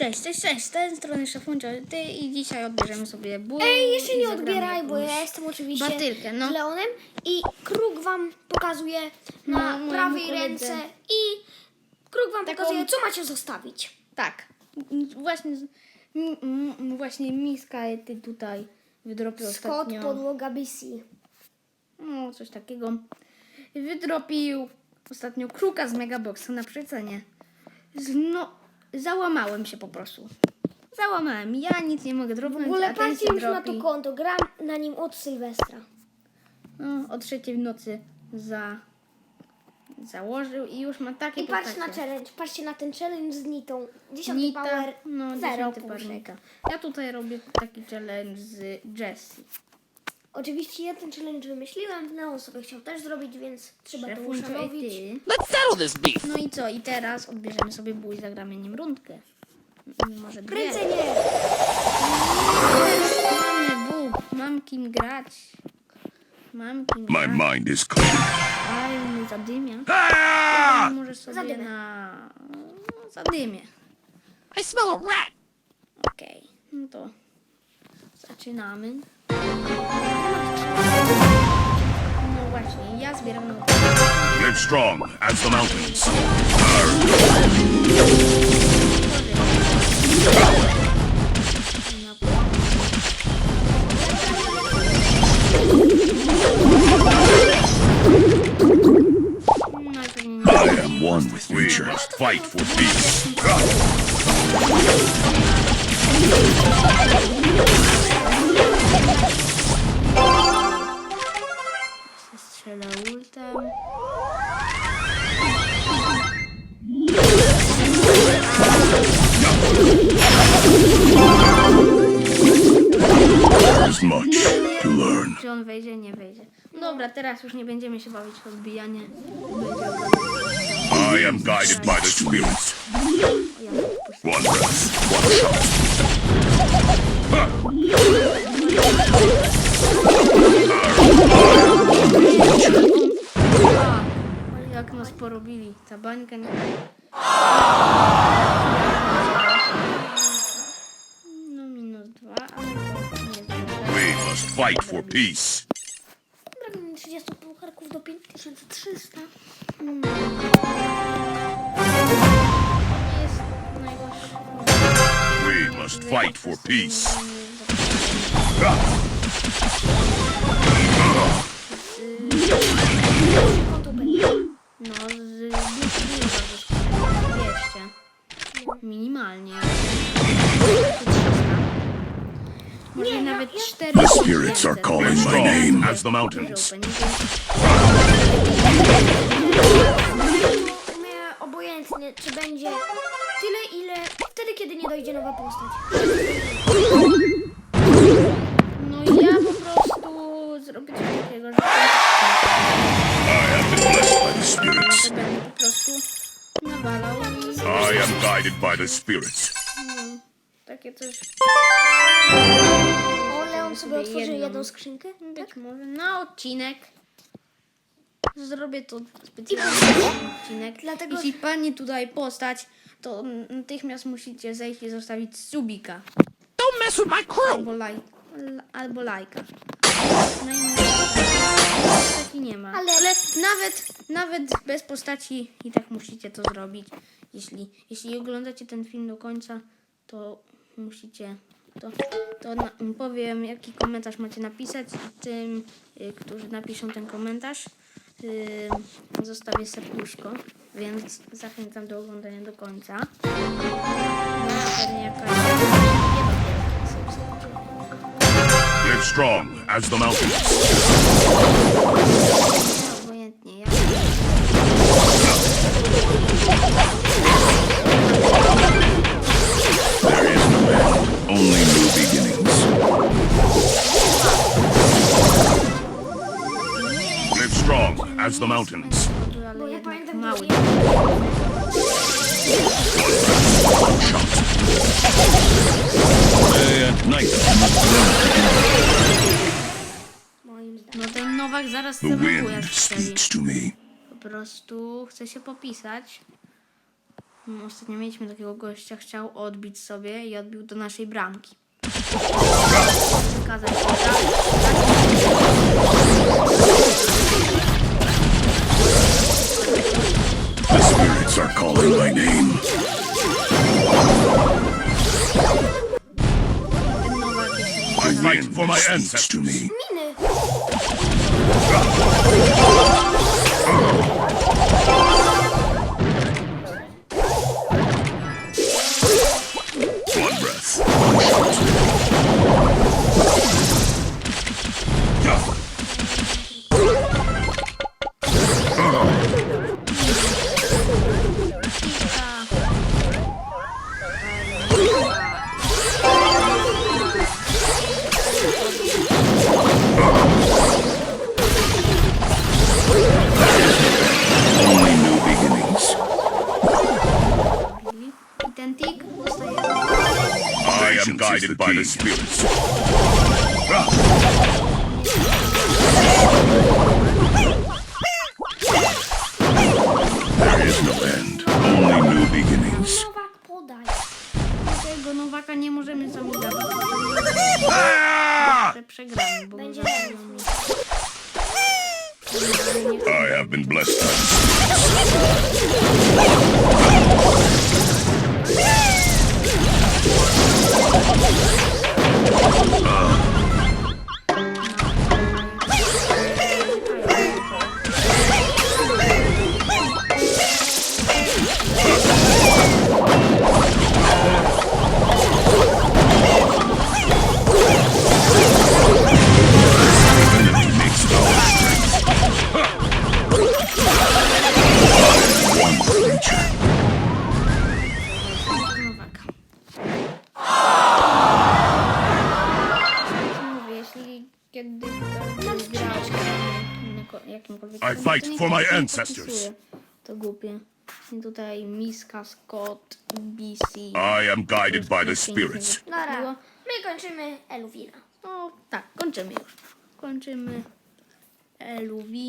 Cześć, cześć, cześć, z tej strony Szefuncio, ty i dzisiaj odbierzemy sobie ból Ej, jeszcze nie odbieraj, bo ja jestem oczywiście batyrkę, no. Leonem i kruk wam pokazuje na No, prawej ręce i kruk wam Taką- pokazuje, co macie zostawić. Tak, właśnie, właśnie miska ty tutaj wydropił Scott, ostatnio. podłoga BC. No, coś takiego. Wydropił ostatnio kruka z Megaboxa na przecenie. Z- No, załamałem się po prostu. Załamałem. Ja nic nie mogę W drobnąć, ogóle a ten patrzcie się już na dropi. to konto, gram na nim od Sylwestra. No, o trzeciej w nocy za... założył i już ma takie I patrz na postacie. challenge, patrzcie na ten challenge z Nitą. 10 Nita, power, no, 0 dziesiąty puszek. parnika. Ja tutaj robię taki challenge z Jessie. Oczywiście ja ten challenge wymyśliłem, Leon sobie chciał też zrobić, więc trzeba to Szefuncio i uszanowić. ty. Let's settle this beef. No i co? I teraz odbierzemy sobie bój, zagramy nim rundkę. M- Może dwie. Kręcenie! Mamy Bóg, mam kim grać. Mam kim My grać. mind is clear. Ale mu zadymia. Ah! Może sobie Zadymę. na... no, Zadymię. I smell a rat. Okej, no to zaczynamy. Live strong as the mountains. I am one with nature. Fight for peace. Much to learn. Czy on wejdzie? Nie wejdzie. Dobra, teraz już nie będziemy się bawić w odbijanie. I am guided by the spirits. One breath, one shot. Jak nas porobili. Ta bańka nie... fight for peace. Brakuje mi 30 pucharków do 5300. jest najgorszy. We must fight for peace. No, z dużo bardzo 200. Minimalnie. 300. Może Nie, nawet 4 The spirits are calling my name as the mountains. Mnie obojętnie, czy będzie tyle, ile wtedy, kiedy nie dojdzie nowa postać. No i ja po prostu zrobię coś takiego, że I spirits. będę po prostu nawalał i I am guided by the spirits. takie coś O, Leon sobie sobie otworzył jedną. jedną skrzynkę. być może na odcinek. Zrobię to specjalnie na odcinek. Dlatego- Jeśli pani tutaj postać, to natychmiast musicie zejść i zostawić subika. Don't mess with my crew. Albo, laj, albo lajka. No i postaci nie ma. Ale- Ale, nawet, nawet bez postaci i tak musicie to zrobić. Jeśli, jeśli oglądacie ten film do końca, to musicie. To, to na, powiem, jaki komentarz macie napisać tym, y, którzy napiszą ten komentarz, y, zostawię serduszko, więc zachęcam do oglądania do końca. Live strong as the mountains. Strong as the mountains. Ale Bo ja jednak pamiętam, mały. Day and night must moim zdaniem. No ten Nowak zaraz The wind strzeli. speaks to me. Po prostu chce się popisać. Mm, Ostatnio mieliśmy takiego gościa, chciał odbić sobie i odbił do naszej bramki. I nie fight for my ancestors. Miny. One am guided by the spirits. There is no end, only new beginnings. Nowak podaj. Tego nowaka nie możemy. Ah! Że przegramy, bo Będzie. I have been blessed. Fight for my ancestors. To głupie. I tutaj Miska, Scott, BC. I am guided by the spirits. My kończymy Elwina. No tak, kończymy już. Kończymy. Eluwin.